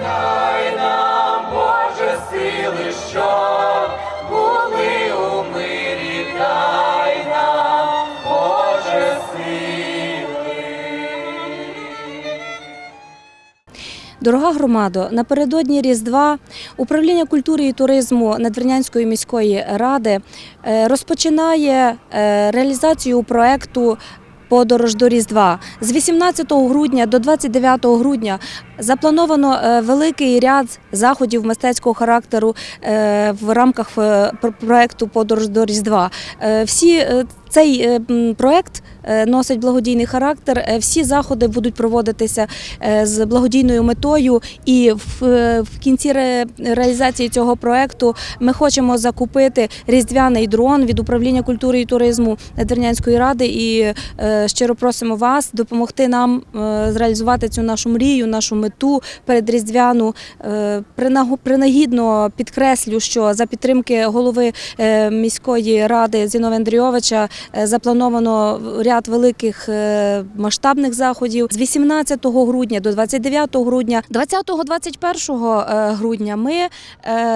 Дай нам, Боже, сили, щоб були у мирі, дай нам, Боже, сили. Дорога громадо, напередодні Різдва управління культури і туризму Надвірнянської міської ради е, розпочинає е, реалізацію проекту. Подорож до Різдва з 18 грудня до 29 грудня заплановано е, великий ряд заходів мистецького характеру е, в рамках проєкту проекту Подорож до Різдва. Е, Всі е, цей е, проект е, носить благодійний характер. Е, Всі заходи будуть проводитися з благодійною метою. І в, кінці реалізації цього проекту ми хочемо закупити різдвяний дрон від управління культури і туризму Надвірнянської ради. І щиро просимо вас допомогти нам зреалізувати цю нашу мрію, нашу мету передріздвяну. Е, принаго- Принагідно підкреслю, що за підтримки голови міської ради Зіновия Андрійовича заплановано ряд великих е, масштабних заходів з 18 грудня до 29 грудня. 20-21 е, грудня ми е,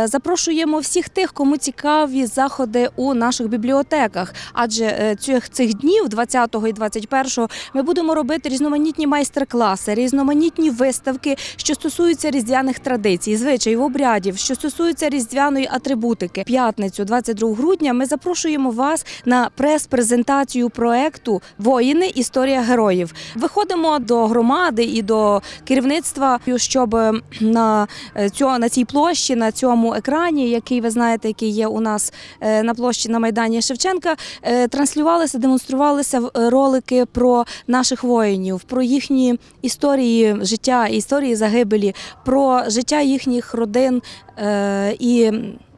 запрошуємо всіх тих, кому цікаві заходи у наших бібліотеках. Адже е, цих, цих днів, 20 і 21, ми будемо робити різноманітні майстер-класи, різноманітні виставки, що стосуються різдвяних традицій, звичаїв, обрядів, що стосуються різдвяної атрибутики. П'ятницю, 22 грудня, ми запрошуємо вас на прес-презентацію проекту Воїни. Історія героїв. Виходимо до громади і до керівництва, щоб е, на е, цьо- на цій площі, на цьому екрані, який ви знаєте, який є у нас е, на площі на майдані Шевченка, е, транслювалися, демонструвалися ролики про наших воїнів, про їхні історії життя, історії загибелі, про життя їхніх родин і.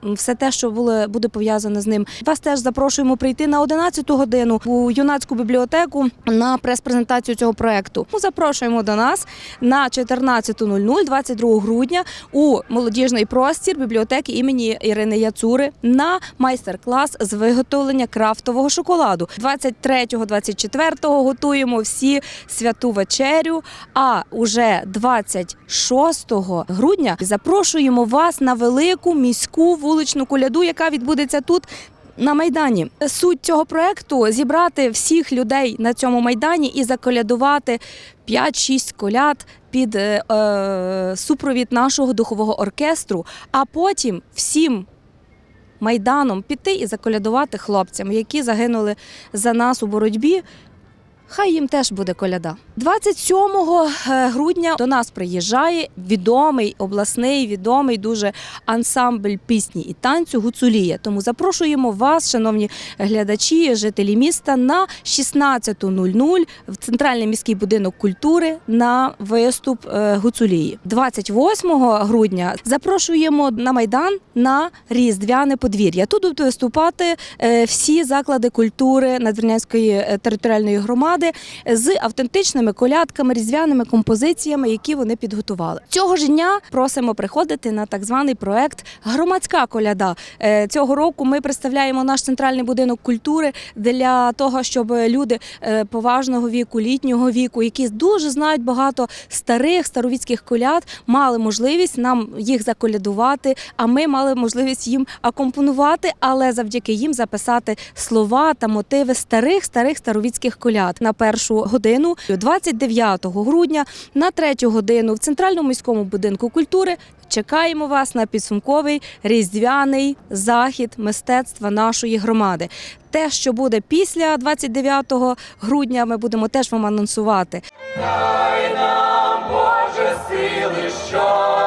Все те, що було, буде пов'язане з ним. Вас теж запрошуємо прийти на 11 годину у юнацьку бібліотеку на прес-презентацію цього проекту. Запрошуємо до нас на 14.00 22 грудня у молодіжний простір бібліотеки імені Ірини Яцури на майстер-клас з виготовлення крафтового шоколаду. 23-24 готуємо всі святу вечерю. А уже 26 грудня запрошуємо вас на велику міську вуличну коляду, яка відбудеться тут. На майдані суть цього проекту зібрати всіх людей на цьому майдані і заколядувати 5-6 коляд під е, е, супровід нашого духового оркестру, а потім всім майданом піти і заколядувати хлопцям, які загинули за нас у боротьбі. Хай їм теж буде коляда. 27 е, грудня до нас приїжджає відомий обласний, відомий дуже ансамбль пісні і танцю Гуцулія. Тому запрошуємо вас, шановні глядачі, жителі міста, на 16.00 в центральний міський будинок культури на виступ е, Гуцулії. 28 грудня запрошуємо на майдан на різдвяне подвір'я. Тут будуть виступати е, всі заклади культури Надвірнянської територіальної громади з автентичними колядками, різдвяними композиціями, які вони підготували. Цього ж дня просимо приходити на так званий проект Громадська коляда. Е, Цього року ми представляємо наш центральний будинок культури для того, щоб люди е, поважного віку, літнього віку, які дуже знають багато старих старовіцьких коляд, мали можливість нам їх заколядувати. А ми мали можливість їм акомпонувати, але завдяки їм записати слова та мотиви старих старих старовіцьких коляд на першу годину. 29 грудня на третю годину в центральному міському будинку культури чекаємо вас на підсумковий різдвяний захід мистецтва нашої громади. Те, що буде після 29 грудня, ми будемо теж вам анонсувати. Дай нам Боже сили, що